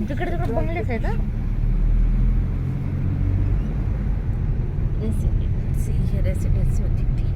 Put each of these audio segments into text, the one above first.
तिकडे तिकडे बंगलेच आहेत ना रेसिडेन्सी होती ती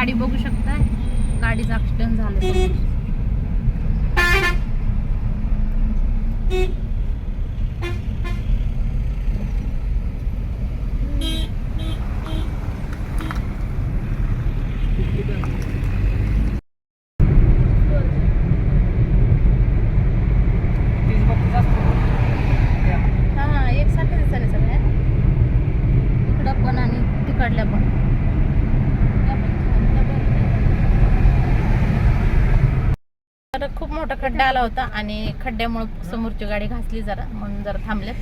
गाडी बघू शकताय गाडीचा ॲक्सिडेंट झालं हा एकसारखं दिसायला सगळ्या इकडं पण आणि तिकडल्या पण. खूप मोठा खड्डा आला होता आणि खड्ड्यामुळे समोरची गाडी घासली जरा म्हणून जरा थांबले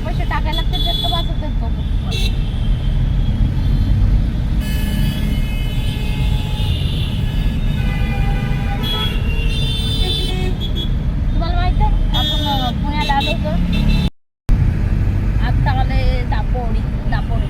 पैसे टाकायला लागतात जास्त का वाचत आहेत बघू तुम्हाला माहीत आहे आपण अं, पुण्याला आलो होतो आता आले दापोडी दापोडी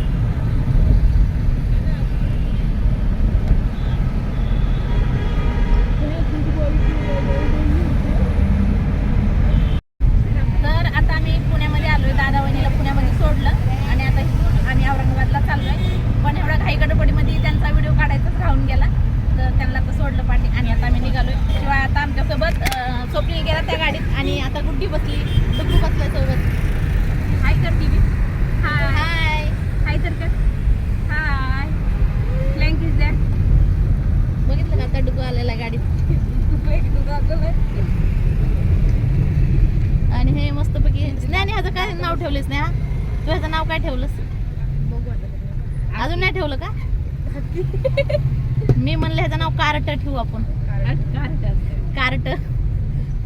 तर आता आम्ही पुण्यामध्ये आलोय दादा वहिनीला पुण्यामध्ये सोडलं आणि आता इथून आम्ही औरंगाबादला चाललोय पण एवढ्या घाई गडबडीमध्ये त्यांचा व्हिडिओ काढायचाच राहून गेला तर त्यांना आता सोडलं पाठी आणि आता आम्ही निघालोय शिवाय आता आमच्यासोबत अं, स्वप्नील गेला त्या गाडीत आणि आता गुड्डी बसली. डुग्गू बसलाय सोबत. हाय कर टीव्ही. हाय हाय हाय तर कर. हाय फ्लँक इज दॅट बघितलं का आता डुग्गू आलेला गाडीत? आणि हे मस्तपैकी नाही ह्याचं काय नाव ठेवलंस नाही हा तू ह्याचं नाव काय ठेवलंस? अजून नाही ठेवलं का? मी म्हणलं ह्याचं नाव कार्ट ठेवू आपण. कार्ट.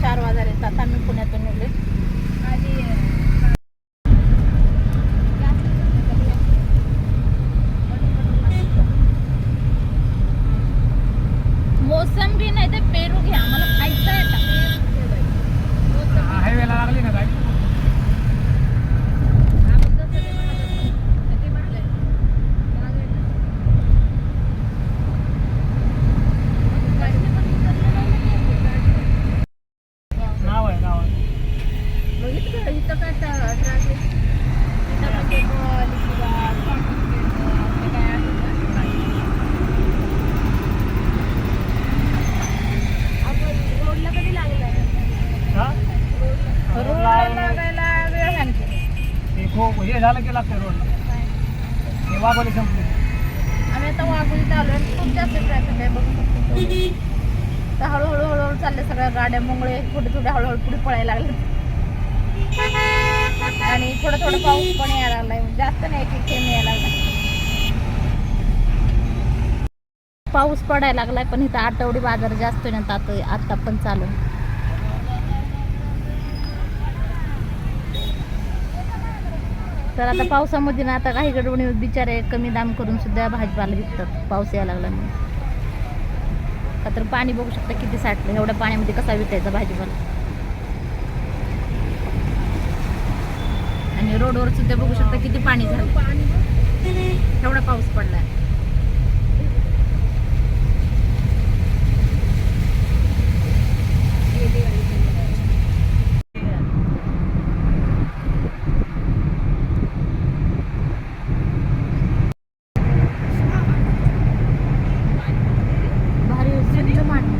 चार वाजाले आता आम्ही पुण्यातून निघले मोसंबी नाही तर पेरू घ्या मला खायचं आहे आता हायवेला लागली ना गाडी नाव आहे नाव आहे काय म्हणजे किंवा असं काय आहे का? आपण रोडला कधी लागलाय रोडला लागायला वेळ आहे हे खूप हे झालं की लागतं रोडला हे वाघोली संपली आम्ही आता वाघुलीत आलो आणि खूप जास्त ट्रॅफिक आहे बघू शकतो तर हळूहळू हळूहळू चालले सगळ्या गाड्या मुंगळे थोडे थोडे हळूहळू पुढे पळायला लागले थोडं थोडं पाऊस पण यायला लागलाय. जास्त नाही एक थेंब यायला लागला. पाऊस पडायला लागलाय पण इथं आठवडी बाजार जास्त आहे ना आता आता पण चालू आहे. तर आता पावसामध्ये ना आता काही गडबडी बिचारे कमी दाम करून सुद्धा भाजीपाला विकतात. पाऊस यायला लागला म्हणून. का तर पाणी बघू शकता किती साठलं एवढ्या पाण्यामध्ये कसा विकायचा भाजीपाला? रोडवर सुद्धा बघू शकता किती पाणी झालं. एवढा पाऊस पडलाय भारी स्वच्छ माती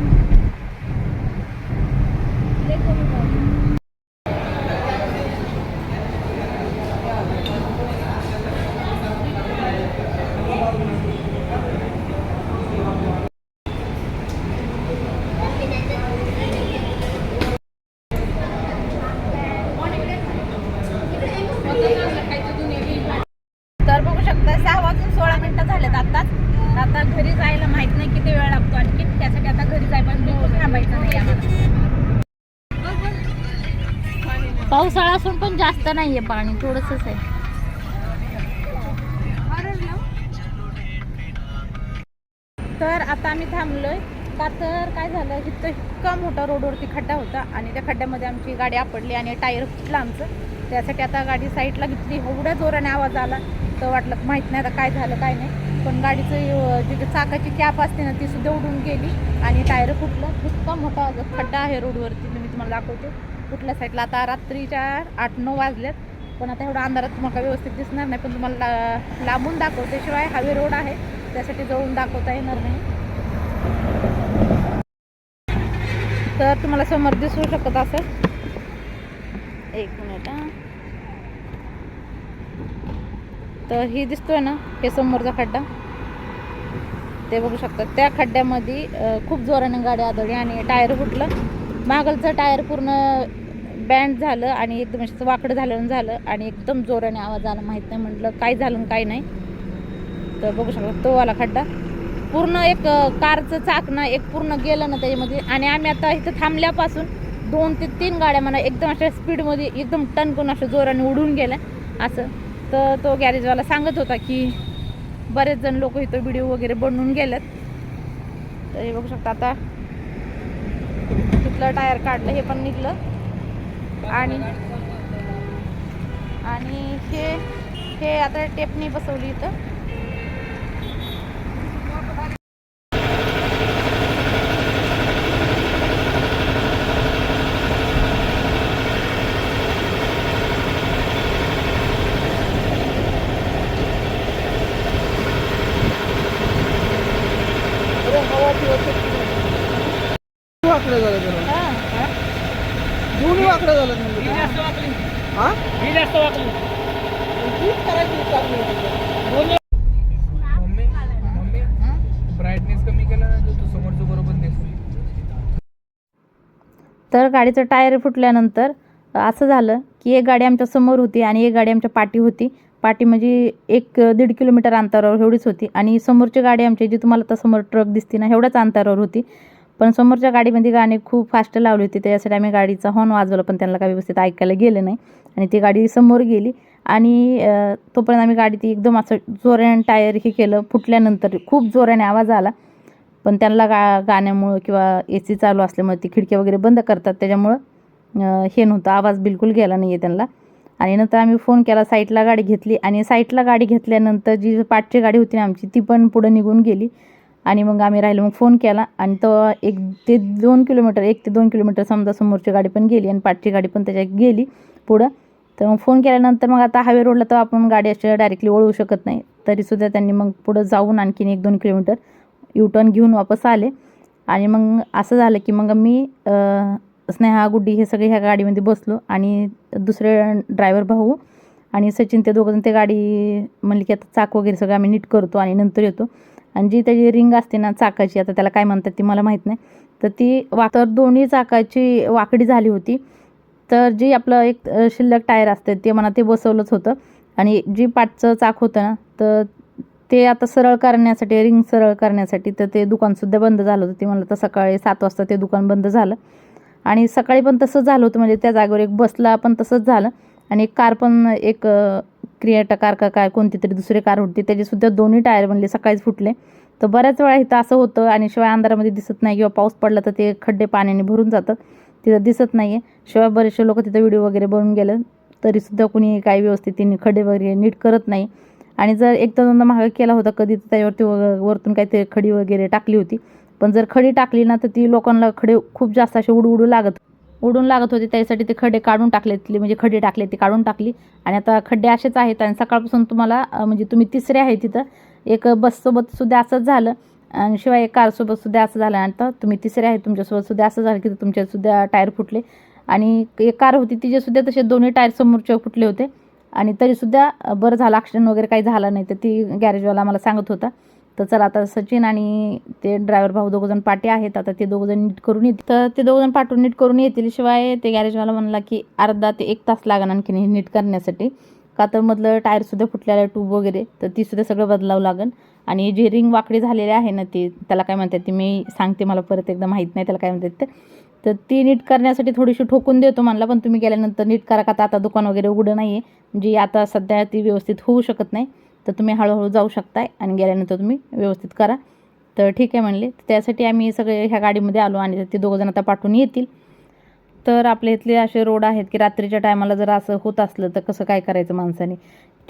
तर बघू शकता सहा वाजून सोळा मिनिटं झालेत आताच आता घरी जायला माहीत नाही किती वेळ लागतो आणखी त्यासाठी आता घरी जायपर्यंत बिलकुल थांबायचं नाही आम्हाला पावसाळा असून पण जास्त नाहीये पाणी थोडंसंच आहे. तर आता आम्ही थांबलोय. का तर काय झालं इथं इतका मोठा रोडवरती खड्डा होता आणि त्या खड्ड्यामध्ये आमची गाडी आपडली आणि टायर फुटला आमचं. त्यासाठी आता गाडी साईडला घेतली. एवढ्या जोराने आवाज आला तर वाटलं माहीत नाही आता काय झालं काय नाही. पण गाडीचं जिथे जी चाकाची कॅप असते ना ती सुद्धा उडून गेली आणि टायर फुटलं. इतका मोठा खड्डा आहे रोडवरती मी तुम्हाला दाखवते. कुठल्या साईडला? आता रात्रीच्या आठ नऊ वाजल्यात पण आता एवढा अंधारात तुम्हाला व्यवस्थित दिसणार नाही. पण तुम्हाला ला- लांबून दाखवते शिवाय हायवे रोड आहे. त्यासाठी जवळून दाखवता येणार नाही. तर तुम्हाला समोर दिसू शकत असेल. एक मिनिट तर ही दिसतोय ना हे समोरचा खड्डा. ते बघू शकतात त्या खड्ड्यामध्ये खूप जोराने गाडी आदळली आणि टायर फुटलं. मागलचं टायर पूर्ण बँड झालं आणि एकदम असं वाकडं झालं झालं आणि एकदम जोराने आवाज आला. माहीत नाही म्हटलं काय झालं काय नाही. तर बघू शकता तो आला खड्डा. पूर्ण एक कारचं चाक ना एक पूर्ण गेलं ना त्याच्यामध्ये. आणि आम्ही आता इथं थांबल्यापासून दोन ते तीन गाड्या म्हणा एकदम अशा स्पीडमध्ये एकदम टन करून अशा जोराने उडून गेल्या. असं. तर तो गॅरेजवाला सांगत होता की बरेच जण लोक इथं व्हिडिओ वगैरे बनवून गेलेत. तर हे बघू शकता आता. तिथलं टायर काढलं हे पण निघलं. आणि आणि हे हे आता टेपनी बसवली इथं वाकडं झालं त्याला हा. दोन्ही वाकडं झालं म्हणजे ही जास्त वाकली हा ही जास्त वाकली हीच करायची चालली होती त्याला. दोन्ही मम्मी मम्मी ब्राईटनेस कमी केला ना तर तू समोरचं बरोबर दिसतो तर गाडीचं टायर फुटल्यानंतर असं झालं की एक गाडी आमच्यासमोर होती आणि एक गाडी आमच्या पाठी होती. पाठी म्हणजे एक दीड किलोमीटर अंतरावर एवढीच होती आणि समोरची गाडी आमची जी तुम्हाला आता समोर ट्रक दिसते ना एवढ्याच अंतरावर होती. पण समोरच्या गाडीमध्ये गाणी खूप फास्ट लावली होती त्याच्यासाठी आम्ही गाडीचा हॉर्न वाजवला पण त्यांना काही व्यवस्थित ऐकायला गेलं नाही. आणि ती गाडी समोर गेली आणि तोपर्यंत आम्ही गाडी ती एकदम असं जोराने टायर हे केलं. फुटल्यानंतर खूप जोराने आवाज आला. पण त्यांना गा गाण्यामुळं किंवा ए सी चालू असल्यामुळे ती खिडक्या वगैरे बंद करतात. त्याच्यामुळं हे नव्हतं. आवाज बिलकुल गेला नाही आहे त्यांना. आणि नंतर आम्ही फोन केला साईटला गाडी घेतली. आणि साईटला गाडी घेतल्यानंतर जी पाठची गाडी होती ना आमची ती पण पुढं निघून गेली. आणि मग आम्ही राहिलो मग फोन केला. आणि तो एक ते दोन किलोमीटर एक ते दोन किलोमीटर समजा समोरची गाडी पण गेली आणि पाठची गाडी पण त्याच्यात गेली पुढं. तर मग फोन केल्यानंतर मग आता हायवे रोडला तर आपण गाडी अशी डायरेक्टली ओळवू शकत नाही. तरीसुद्धा त्यांनी मग पुढं जाऊन आणखीन एक दोन किलोमीटर युटर्न घेऊन वापस आले. आणि मग असं झालं की मग मी स्नेहा गुड्डी हे सगळे ह्या गाडीमध्ये बसलो. आणि दुसरे ड्रायव्हर भाऊ आणि सचिन ते दोघंजण ते गाडी म्हणली की आता चाक वगैरे सगळं आम्ही नीट करतो आणि नंतर येतो. आणि जी त्याची रिंग असते ना चाकाची आता त्याला काय म्हणतात ती मला माहीत नाही. तर ती वा तर दोन्ही चाकाची वाकडी झाली होती. तर जी आपलं एक शिल्लक टायर असते ते मला ते बसवलंच होतं. आणि जी पाठचं चाक होतं ना तर ते आता सरळ करण्यासाठी रिंग सरळ करण्यासाठी तर ते दुकानसुद्धा बंद झालं होतं. ते म्हणलं तर सकाळी सात वाजता ते दुकान बंद झालं. आणि सकाळी पण तसंच झालं होतं. म्हणजे त्या जागेवर एक बसला पण तसंच झालं. आणि एक कार पण एक क्रिएटा कार का काय कोणती तरी दुसरी कार होती त्याचेसुद्धा दोन्ही टायर बनले सकाळीच फुटले. तर बऱ्याच वेळा इथं असं होतं. आणि शिवाय अंधारामध्ये दिसत नाही किंवा पाऊस पडला तर ते खड्डे पाण्याने भरून जातात. तिथं दिसत नाही आहे शिवाय बरेचसे लोक तिथं व्हिडिओ वगैरे बनवून गेले. तरीसुद्धा कुणी काही व्यवस्थित तिने खड्डे वगैरे नीट करत नाही. आणि जर एकदा दोनदा महाग केला होता कधी तर त्याच्यावरती व- वरतून काहीतरी खडी वगैरे टाकली होती. पण जर खडी टाकली ना तर ती लोकांना खडे खूप जास्त असे उडू उडू लागत उडून लागत होते. त्यासाठी ते खड्डे काढून टाकलेतले म्हणजे खडे टाकले ते काढून टाकली. आणि आता खड्डे असेच आहेत आणि सकाळपासून तुम्हाला म्हणजे तुम्ही तिसरे आहे तिथं. एक बससोबत सुद्धा असंच झालं. आणि शिवाय एक कारसोबत सुद्धा असं झालं. आणि आता तुम्ही तिसरे आहे तुमच्यासोबत सुद्धा असं झालं की तुमच्यासुद्धा टायर फुटले. आणि एक कार होती तिचेसुद्धा तसे दोन्ही टायर समोरचे फुटले होते. आणि तरीसुद्धा बरं झालं ॲक्सिडेंट वगैरे काही झालं नाही. तर ती गॅरेजवाला मला सांगत होता. तर चला आता सचिन आणि ते ड्रायव्हर भाऊ दोघंजण पाठी आहेत. आता ते दोघंजण नीट करून येतील तर ते दोघंजण पाठवून नीट करून येतील. शिवाय ते गॅरेजवाला म्हणला की अर्धा ते एक तास लागणार आणखीन हे नीट करण्यासाठी. का तर मधलं टायरसुद्धा फुटलेलं आहे ट्यूब वगैरे. तर तीसुद्धा सगळं बदलावं लागेल. आणि जे रिंग वाकडी झालेली आहे ना ती त्याला काय म्हणतात ती मी सांगते मला परत एकदा माहीत नाही त्याला काय म्हणतात ते. तर ती नीट करण्यासाठी थोडीशी ठोकून देतो म्हणला पण तुम्ही गेल्यानंतर नीट करा का? तर आता दुकान वगैरे उघडं नाही आहे जी म्हणजे आता सध्या ती व्यवस्थित होऊ शकत नाही. तर तुम्ही हळूहळू जाऊ शकताय आणि गेल्यानंतर तुम्ही व्यवस्थित करा. तर ठीक आहे म्हणले. त्यासाठी आम्ही सगळे ह्या गाडीमध्ये आलो आणि ते दोघंजण आता पाठवून येतील. तर आपल्या इथले असे रोड आहेत की रात्रीच्या टायमाला जर असं होत असलं तर कसं काय करायचं माणसाने?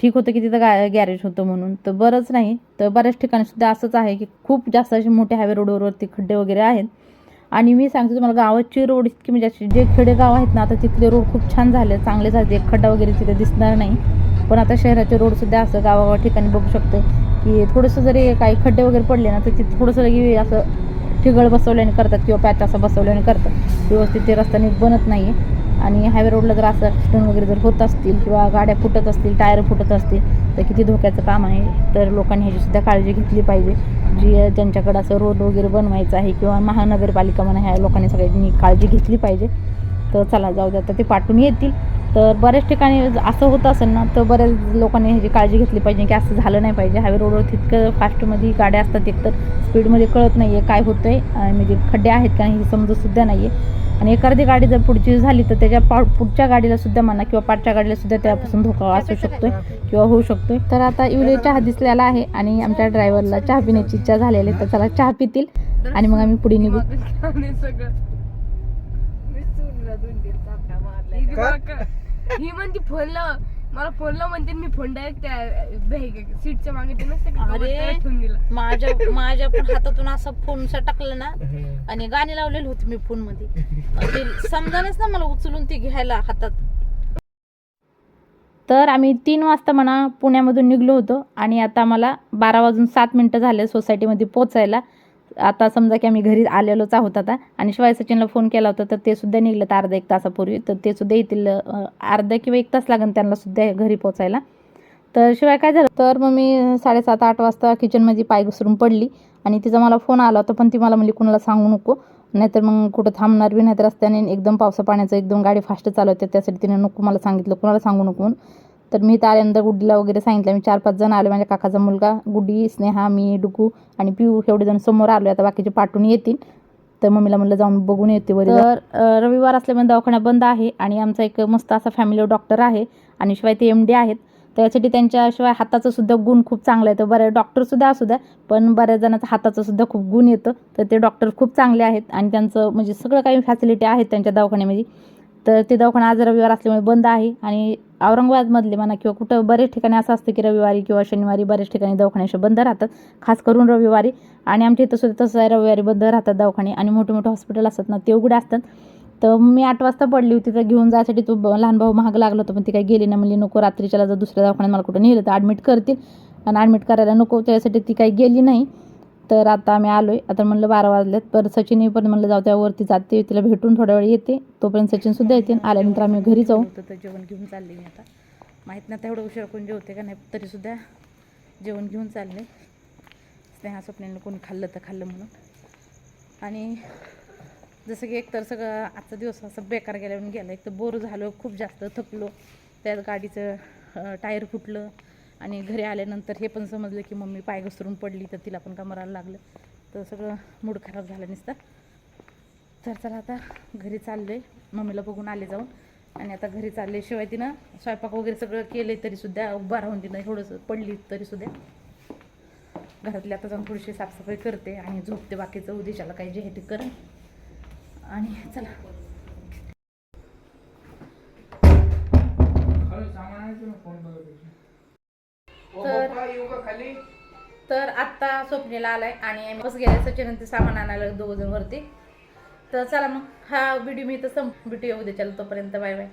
ठीक होतं की तिथं गा गॅरेज होतं म्हणून. तर बरंच नाही. तर बऱ्याच ठिकाणीसुद्धा असंच आहे की खूप जास्त असे मोठे हायवे रोडवरती खड्डे वगैरे आहेत. आणि मी सांगते तुम्हाला गावाची रोड इतकी म्हणजे अशी जे खेडेगाव आहेत ना आता तिथले रोड खूप छान झाले. चांगले झाले. एक खड्डा वगैरे तिथे दिसणार नाही. पण आता शहराचे रोडसुद्धा असं गावागाव ठिकाणी बघू शकतो. की थोडंसं जरी काही खड्डे वगैरे पडले ना तर तिथे थोडंसं लगे असं ठिगळ बसवल्याने करतात किंवा पॅच असं बसवल्याने करतात. व्यवस्थित ते रस्ता नीट बनत नाही आहे आणि हायवे रोडला जर असं ॲक्सिडेंट वगैरे जर होत असतील किंवा गाड्या फुटत असतील टायर फुटत असतील तर किती धोक्याचं काम आहे. तर लोकांनी ह्याचीसुद्धा काळजी घेतली पाहिजे. जी ज्यांच्याकडं असं रोड वगैरे बनवायचं आहे किंवा महानगरपालिका म्हणा ह्या लोकांनी सगळ्यांनी काळजी घेतली पाहिजे. तर चला जाऊ दे आता ते पाठवून येतील. तर बऱ्याच ठिकाणी असं होत असेल ना तर बऱ्याच लोकांनी ह्याची काळजी घेतली पाहिजे की असं झालं नाही पाहिजे. हायवे रोडवर तितकं फास्टमध्ये गाड्या असतात एकतर स्पीडमध्ये कळत नाही आहे काय होतं आहे म्हणजे खड्डे आहेत का नाही हे समजतसुद्धा नाही आहे आणि एखादी गाडी जर पुढची झाली तर त्याच्या पा पुढच्या गाडीला सुद्धा म्हणा किंवा पाठच्या गाडीला सुद्धा त्यापासून धोका असू शकतोय किंवा होऊ शकतोय. तर आता इवले चहा दिसलेला आहे आणि आमच्या ड्रायव्हरला चहा पिण्याची इच्छा झालेली आहे तर चला चहा पितील आणि मग आम्ही पुढे निघू. सगळं ही म्हणते फोन लाव मला फोन लाव म्हणते मी फोन डायरेक्ट त्या सीटच्या मागे ते नसते का अरे. त्याला ठेवून दिला. माझ्या माझ्या पण हातातून असं फोन टाकलं ना आणि गाणी लावलेली होती मी फोनमध्ये ते समजानच ना मला उचलून ती घ्यायला हातात. तर आम्ही तीन वाजता म्हणा पुण्यामधून निघलो होतो आणि आता मला बारा वाजून सात मिनटं झाले सोसायटीमध्ये पोचायला. आता समजा की आम्ही घरी आलेलोच आहोत आता आणि शिवाय सचिनला फोन केला होता तर ते सुद्धा निघलं तर अर्धा एक तासापूर्वी तर ते सुद्धा येतील अर्धा किंवा एक तास लागेल त्यांना सुद्धा घरी पोचायला तर शिवाय काय झालं तर मग मी साडेसात आठ वाजता किचनमध्ये पाय घसरून पडली आणि तिचा मला फोन आला होता पण ती मला म्हणली कुणाला सांगू नको नाहीतर मग कुठं थांबणार बी नाहीतर रस्त्याने एकदम पावसा पाण्याचं एकदम गाडी फास्ट चालवते त्यासाठी तिने नको मला सांगितलं कुणाला सांगू नको म्हणून. तर मी तर आल्यानंतर गुड्डीला वगैरे सांगितलं. मी चार पाच जण आले. माझ्या काकाचा मुलगा गुड्डी स्नेहा मी डुकू आणि पिऊ एवढे जण समोर आलो. आता बाकीचे पाठवून येतील. तर मम्मीला म्हणलं जाऊन बघून येते वरी तर रविवार असल्यामुळे दवाखाना बंद आहे आणि आमचा एक मस्त असा फॅमिली डॉक्टर आहे आणि शिवाय ते एम डी आहेत. त्यासाठी त्यांच्याशिवाय हाताचं सुद्धा गुण खूप चांगलं येतो बऱ्या डॉक्टरसुद्धा असू द्या पण बऱ्याच जणांचा हाताचं सुद्धा खूप गुण येतं. तर ते डॉक्टर खूप चांगले आहेत आणि त्यांचं म्हणजे सगळं काही फॅसिलिटी आहेत त्यांच्या दवाखान्यामध्ये. तर ते दवाखाना आज रविवार असल्यामुळे बंद आहे. आणि औरंगाबादमधले म्हणा किंवा कुठं बरेच ठिकाणी असं असतं की रविवारी किंवा शनिवारी बऱ्याच ठिकाणी दवाखाने असे बंद राहतात. खास करून रविवारी. आणि आमच्या इथं सुद्धा तसं आहे रविवारी बंद राहतात दवाखाने. आणि मोठे मोठे हॉस्पिटल असतात ना ते उघडे असतात. तर मी आठ वाजता पडली होती तर घेऊन जायसाठी तो लहान भाऊ महाग लागला होता पण ती काही गेली नाही. म्हणजे नको रात्रीच्याला जर दुसऱ्या दवाखान्यात मला कुठं नेलं तर ॲडमिट करतील. आणि ॲडमिट करायला नको त्यासाठी ती काही गेली नाही. तर आता आम्ही आलो आहे आता म्हणलं बारा वाजल्यात पर सचिन पण म्हणलं जाऊ त्यावरती जाते. तिला भेटून थोड्या वेळ येते. तोपर्यंत सचिनसुद्धा येते. आल्यानंतर आम्ही घरी जाऊ. तर जेवण घेऊन चालले मी आता. माहीत नाही तेवढं उशीर कोण जेवते का नाही तरीसुद्धा जेवण घेऊन चालले. स्नेहा स्वप्नेनं कोण खाल्लं तर खाल्लं म्हणून. आणि जसं की एकतर सगळं आजचा दिवस असं बेकार गेल्यावर गेला. एक तर बोर झालो खूप जास्त थकलो. त्यात गाडीचं टायर फुटलं. आणि घरी आल्यानंतर हे पण समजलं की मम्मी पाय घसरून पडली तर तिला पण कमराला लागलं. तर सगळं मूड खराब झालं नुसतं. तर चला आता घरी चाललं आहे मम्मीला बघून आले जाऊन. आणि आता घरी चालले शिवाय तिनं स्वयंपाक वगैरे सगळं केले तरीसुद्धा उभा राहून तिनं थोडंसं पडली तरीसुद्धा घरातली आता जाऊन थोडीशी साफसफाई करते आणि झोपते बाकीचं. उद्देशाला काही जे आहे ते करेन. आणि चला. फोन तर- तर तर आत्ता स्वप्नीला आलाय आणि बस गेल्या सचिन ते सामान आणायला दोघं जण वरती. तर चला मग हा व्हिडिओ मी इथं संप भेटूया उद्याच्याला तोपर्यंत बाय बाय.